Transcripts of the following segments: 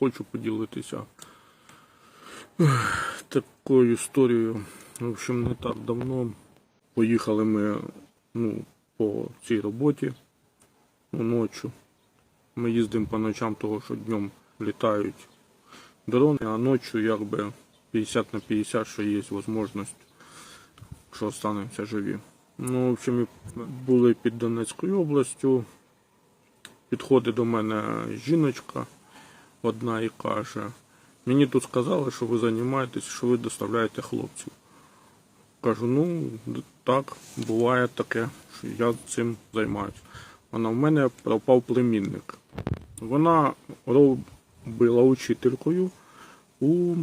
хочу поділитися такою історією. В общем, не так давно поїхали ми ну, по цій роботі ночі. Ми їздимо по ночам, того що днем літають дрони, а ночі якби 50 на 50, що є можливість, що останемося живі. Ну, в общем, були під Донецькою областю. Підходить до мене жіночка одна і каже, мені тут сказали, що ви займаєтесь, що ви доставляєте хлопців. Кажу, ну так, буває таке, що я цим займаюся. Вона в мене пропав племінник. Вона робила учителькою у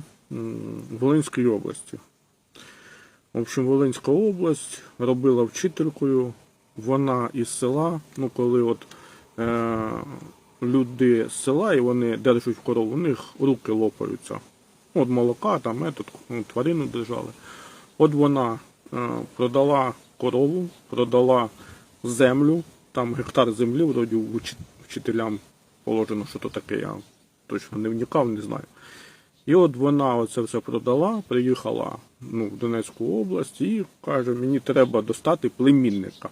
Волинській області. В общем, Волинська область робила вчителькою. Вона із села, ну коли от е, люди з села і вони держать корову, у них руки лопаються. От молока, там метод, ну, тварину держали. От вона е, продала корову, продала землю, там гектар землі, вроді вчителям положено, що то таке, я точно не вникав, не знаю. І от вона оце все продала, приїхала ну, в Донецьку область і каже, мені треба достати племінника.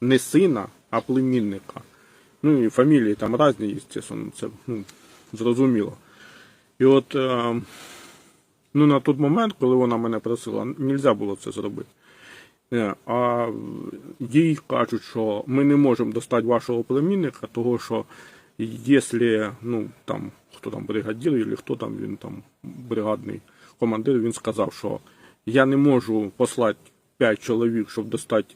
Не сина, а племінника. Ну і фамілії там різні, звісно, це ну, зрозуміло. І от е, ну, на той момент, коли вона мене просила, не можна було це зробити. Е, А їй кажуть, що ми не можемо достати вашого племінника, того що якщо ну, там, хто там бригадир, або хто там він там бригадний командир, він сказав, що я не можу послати 5 чоловік, щоб достати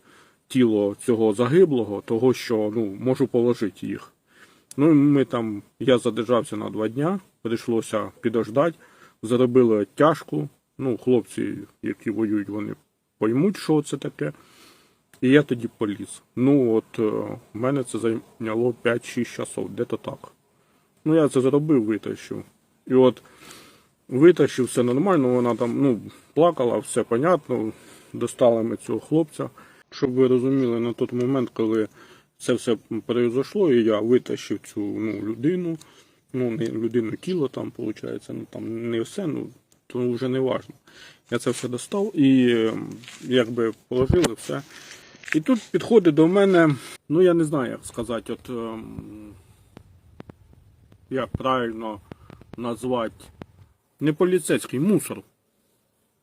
тіло цього загиблого, того що ну, можу положити їх. Ну, ми там, я задержався на два дня, прийшлося підождати, заробили тяжку. Ну, хлопці, які воюють, вони поймуть, що це таке. І я тоді поліз. Ну, от е, в мене це зайняло 5-6 часов, де-то так. Ну, я це зробив, витащив. І от витащив, все нормально, вона там ну, плакала, все понятно. Достали ми цього хлопця. Щоб ви розуміли, на той момент, коли це все произошло, і я витащив цю ну, людину, ну, не людину тіло там, виходить, ну там не все, ну то вже не важно. Я це все достав і ем, якби положили все. І тут підходить до мене, ну я не знаю, як сказати, от ем, як правильно назвати, не поліцейський мусор.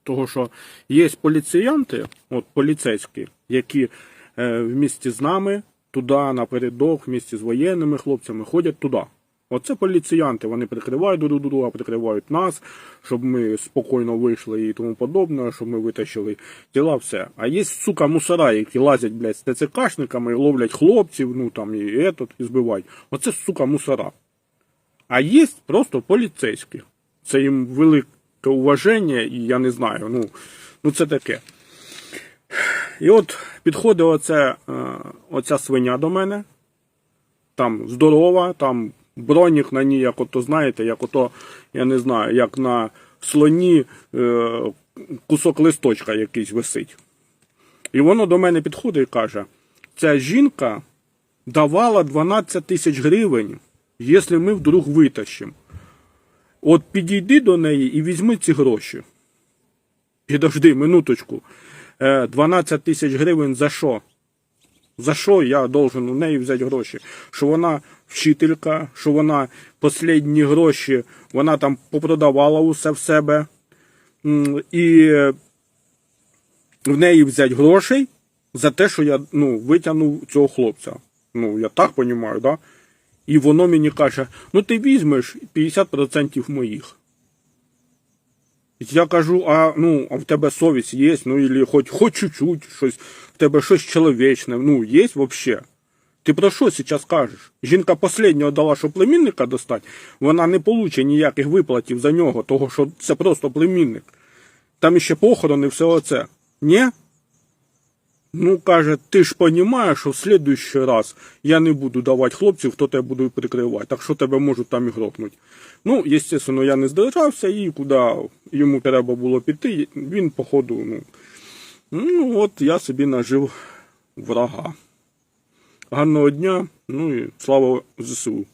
Того, що є поліціянти, от поліцейські, які е, в місті з нами туди напередок, в місті з воєнними хлопцями ходять туди. Оце поліціянти, вони прикривають друг друга, прикривають нас, щоб ми спокійно вийшли і тому подобне, щоб ми витащили тіла, все. А є, сука, мусора, які лазять, блядь, з ТЦКшниками, ловлять хлопців, ну там і етот, і збивають. Оце, сука, мусора. А є просто поліцейські. Це їм велике уваження, і я не знаю, ну, ну це таке. І от підходить оце, е, оця свиня до мене. Там здорова, там бронік на ній, як ото, знаєте, як ото, я не знаю, як на слоні е, кусок листочка якийсь висить. І воно до мене підходить і каже: ця жінка давала 12 тисяч гривень, якщо ми вдруг витащимо. От підійди до неї і візьми ці гроші. Підожди, минуточку. Е, 12 тисяч гривень за що? За що я должен у неї взяти гроші? Що вона вчителька, що вона останні гроші, вона там попродавала усе в себе. І е, в неї взяти грошей за те, що я ну, витягнув цього хлопця. Ну, я так розумію, да? І воно мені каже: ну ти візьмеш 50% моїх. Я кажу, а ну, а в тебе совість є, ну или хоч, хоч чуть-чуть щось, в тебе щось чоловічне, ну, є вообще. Ти про що зараз кажеш? Жінка останнього дала, що племінника достати, вона не получить ніяких виплатів за нього, того що це просто племінник. Там іще похорони, все оце. Ні? Ну, каже, ти ж розумієш, що в следующий раз я не буду давати хлопців, хто тебе буде прикривати, так що тебе можуть там і грохнути. Ну, звісно, я не здержався і куди йому треба було піти, він, походу, ну, ну от я собі нажив врага. Гарного дня, ну і слава ЗСУ.